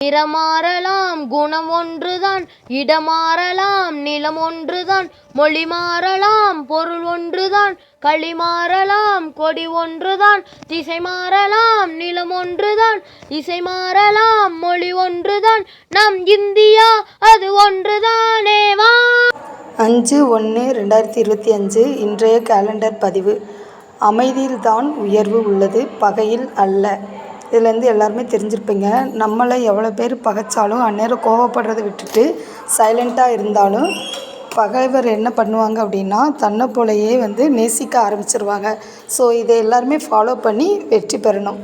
நிறமாறலாம் குணம் ஒன்றுதான் இடமாறலாம் நிலம் ஒன்றுதான் மொழி மாறலாம் பொருள் ஒன்றுதான் களி மாறலாம் கொடி ஒன்றுதான் திசை மாறலாம் நிலம் ஒன்றுதான் இசை மாறலாம் மொழி ஒன்றுதான் நம் இந்தியா அது ஒன்றுதானே வா அஞ்சு ஒன்று ரெண்டாயிரத்தி இருபத்தி அஞ்சு இன்றைய கேலண்டர் பதிவு. அமைதியில்தான் உயர்வு உள்ளது பகையில் அல்ல. இதுலேருந்து எல்லாருமே தெரிஞ்சிருப்பீங்க. நம்மளை எவ்வளோ பேர் பகைச்சாலும் அந்நேரம் கோவப்படுறதை விட்டுட்டு சைலண்ட்டாக இருந்தாலும் பகைவர் என்ன பண்ணுவாங்க அப்படின்னா தன்னை போலயே வந்து நேசிக்க ஆரம்பிச்சிருவாங்க. ஸோ இதை எல்லாருமே ஃபாலோ பண்ணி வெற்றி பெறணும்.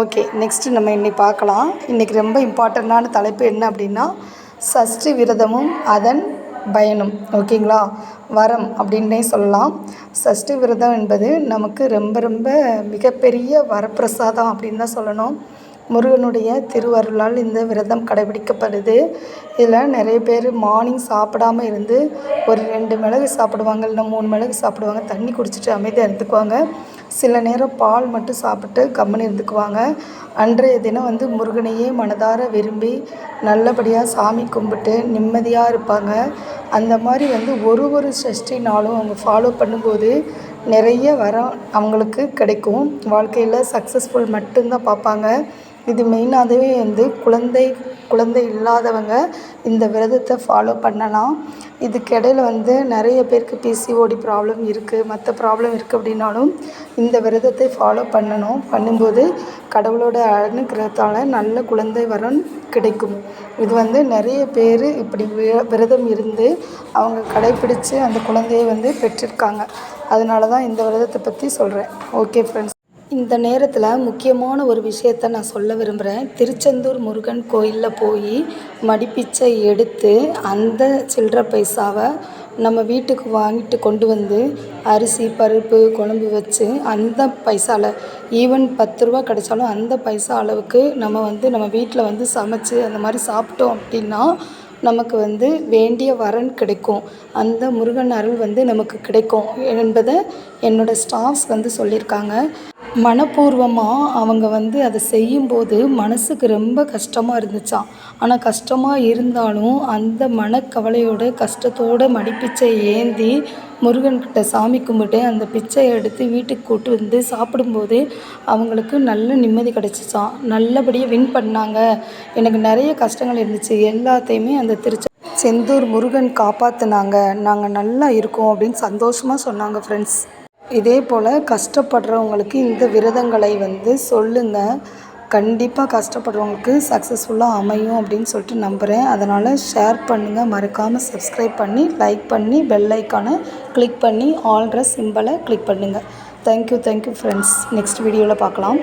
ஓகே நெக்ஸ்ட்டு நம்ம இன்றைக்கி பார்க்கலாம். இன்றைக்கி ரொம்ப இம்பார்ட்டண்ட்டான தலைப்பு என்ன அப்படின்னா சஷ்டி விரதமும் அதன் பயனும் ஓகேங்களா? வரம் அப்படின்னே சொல்லலாம். சஷ்டி விரதம் என்பது நமக்கு ரொம்ப ரொம்ப மிகப்பெரிய வரப்பிரசாதம் அப்படின்னு தான் சொல்லணும். முருகனுடைய திருவருளால் இந்த விரதம் கடைபிடிக்கப்படுது. இதில் நிறைய பேர் மார்னிங் சாப்பிடாம இருந்து ஒரு ரெண்டு மிளகு சாப்பிடுவாங்க இல்லைன்னா மூணு மிளகு சாப்பிடுவாங்க தண்ணி குடிச்சிட்டு அமைதியாக இருந்துக்குவாங்க. சில நேரம் பால் மட்டும் சாப்பிட்டு கம்முன்னு இருந்துக்குவாங்க. அன்றைய தினம் வந்து முருகனையே மனதார விரும்பி நல்லபடியாக சாமி கும்பிட்டு நிம்மதியாக இருப்பாங்க. அந்த மாதிரி வந்து ஒரு ஒரு சஷ்டி நாளும் அவங்க ஃபாலோ பண்ணும்போது நிறைய வரம் அவங்களுக்கு கிடைக்கும். வாழ்க்கையில் சக்ஸஸ்ஃபுல் மட்டும்தான் பார்ப்பாங்க. இது மெயினாகவே வந்து குழந்தை குழந்தை இல்லாதவங்க இந்த விரதத்தை ஃபாலோ பண்ணலாம். இதுக்கிடையில் வந்து நிறைய பேருக்கு பிசிஓடி ப்ராப்ளம் இருக்குது மற்ற ப்ராப்ளம் இருக்குது அப்படின்னாலும் இந்த விரதத்தை ஃபாலோ பண்ணணும். பண்ணும்போது கடவுளோட அனுகிரகத்தால் நல்ல குழந்தை வரம் கிடைக்கும். இது வந்து நிறைய பேர் இப்படி விரதம் இருந்து அவங்க கடைப்பிடிச்சு அந்த குழந்தையை வந்து பெற்றிருக்காங்க. அதனால தான் இந்த விரதத்தை பற்றி சொல்கிறேன் ஓகே ஃப்ரெண்ட்ஸ் இந்த நேரத்தில் முக்கியமான ஒரு விஷயத்த நான் சொல்ல விரும்புகிறேன் திருச்செந்தூர் முருகன் கோயிலில் போய் மடிப்பிச்சை எடுத்து அந்த சில்லற பைசாவை நம்ம வீட்டுக்கு வாங்கிட்டு கொண்டு வந்து அரிசி பருப்பு குழம்பு வச்சு அந்த பைசாவில் ஈவன் பத்து ரூபா கிடைச்சாலும் அந்த பைசா அளவுக்கு நம்ம வந்து நம்ம வீட்டில் வந்து சமைச்சு அந்த மாதிரி சாப்பிட்டோம் அப்படின்னா நமக்கு வந்து வேண்டிய வரன் கிடைக்கும். அந்த முருகன் அருள் வந்து நமக்கு கிடைக்கும் என்பதை என்னோடய ஸ்டாஃப்ஸ் வந்து சொல்லியிருக்காங்க. மனப்பூர்வமாக அவங்க வந்து அதை செய்யும்போது மனசுக்கு ரொம்ப கஷ்டமாக இருந்துச்சாம். ஆனால் கஷ்டமாக இருந்தாலும் அந்த மனக்கவலையோட கஷ்டத்தோட மடிப்பிச்சை ஏந்தி முருகன்கிட்ட சாமி கும்பிட்டு அந்த பிச்சையை எடுத்து வீட்டுக்கு கூட்டு வந்து சாப்பிடும்போது அவங்களுக்கு நல்ல நிம்மதி கிடச்சிச்சான் நல்லபடியாக வின் பண்ணாங்க. எனக்கு நிறைய கஷ்டங்கள் இருந்துச்சு. எல்லாத்தையுமே அந்த திருச்ச செந்தூர் முருகன் காப்பாற்றுனாங்க நாங்கள் நல்லா இருக்கோம் அப்படின்னு சந்தோஷமாக சொன்னாங்க ஃப்ரெண்ட்ஸ் இதே போல் கஷ்டப்படுறவங்களுக்கு இந்த விரதங்களை வந்து சொல்லுங்கள் கண்டிப்பாக கஷ்டப்படுறவங்களுக்கு சக்ஸஸ்ஃபுல்லாக அமையும் அப்படின்னு சொல்லிட்டு நம்புகிறேன் அதனால் ஷேர் பண்ணுங்கள் மறக்காமல் சப்ஸ்கிரைப் பண்ணி லைக் பண்ணி பெல் ஐக்கானை கிளிக் பண்ணி ஆல்ற சிம்பிளை கிளிக் பண்ணுங்கள் தேங்க்யூ தேங்க்யூ ஃப்ரெண்ட்ஸ் நெக்ஸ்ட் வீடியோவில் பார்க்கலாம்.